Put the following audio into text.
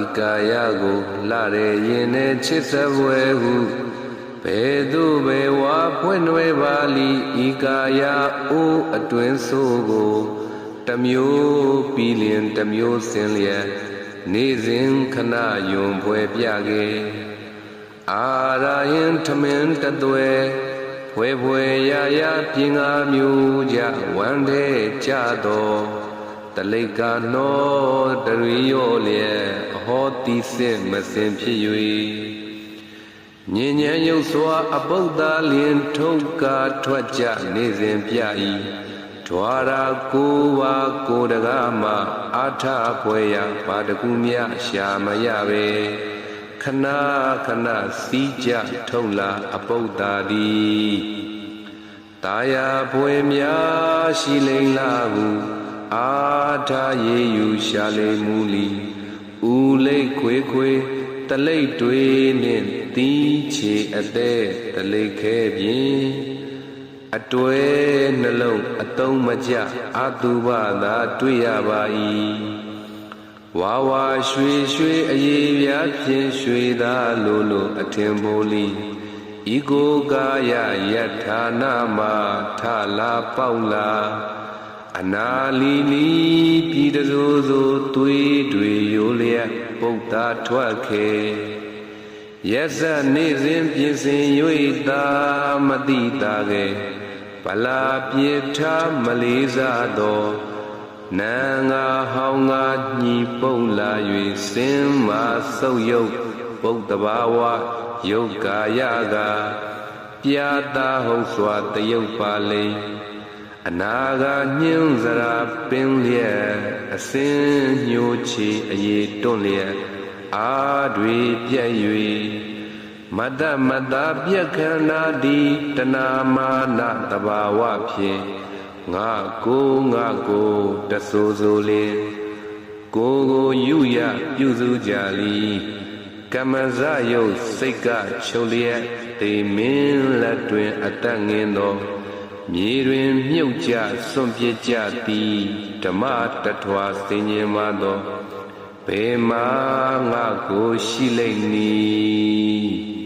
ဤကာယကိုလှရဲရင်နဲ့ချစ်စပွဲဟုဘယ်သို့ပဲဝါဖွင့်ွယ်ပါလီဤကာယအိုးအတွင်းဆိုးကိုတမျိုးပြီးလျင်တမျိုးစင်လျက်နေစဉ်ခဏယွန်ပွဲပြခဲ့အာရာယင်ထမင်းတသွဲဘွယ်ဘွယ်ရာရာပြင်ငါမျိုးကြဝမ်းတဲ့ကြတော် တလိကနောတရီရောလျက်အဟောတိစစ်မစင်ဖြစ်၍ညဉ့်ညံရုပ်စွာအပုဒ္ဒါလင်ထုတ်ကာထွက်ကြနေစဉ်ပြ၏ဓွာရာကိုပါကိုတကားမှအာထဖွဲရပါတကူမြရှာမရပဲခဏခဏစီးကြထုံလာအပုဒ္ဒါသည်တာယာပွဲများရှိလိမ့်လာဟု အာထာရေယူရှာလေမူလီဥလိတ်ခွေခွေတလိတ်တွေနှင့်တီးချေအသက်တလိတ်ခဲပြင်းအတွဲနှလုံးအတုံးမကြအာတုဘသာတွေ့ရပါ၏ဝါဝါရွှေရွှေအေးပြားဖြင့်ရွှေသာလိုလိုအထင်မိုးလီဤကိုကာယယထာနာမထလာပေါက်လာ အနာလီလီပြည်တစိုးစိုးသွေးတွေရိုလျက်ပုဒ္ဒါထွက်ခေရက်စက်နေစဉ်ပြင်ဆင်၍သာမတိတာကေဗလာပြေထားမလေးစားသောနံငါဟောင်းငါညီပုံလာ၍စင်မာဆုပ်ယုတ်ပုဒ္ဒဘာဝယုတ်ကာယကပြာတာဟုတ်စွာတယုတ်ပါလိမ့် အနာဂါညင်းစရာပင်လျက်အစင်းညိုချီအေးတွန့်လျက်အာတွေပြက်၍မတ္တမတ္တာပြက်ခန္ဓာဒီတဏမာနတဘာဝဖြင့်ငါကိုငါကိုတဆိုးဆိုလင်ကိုကိုယူရပြုစုကြလီကမ္မဇယုတ်စိတ်ကချုပ်လျက်တေမင်းလက်တွင်အတတ်ငင်းသော မြေတွင်မြုပ်ကြစွန့်ပစ်ကြသည်ဓမ္မတထွာစင်ញင်မသောဘေမာငါကိုရှိလိမ့်မည်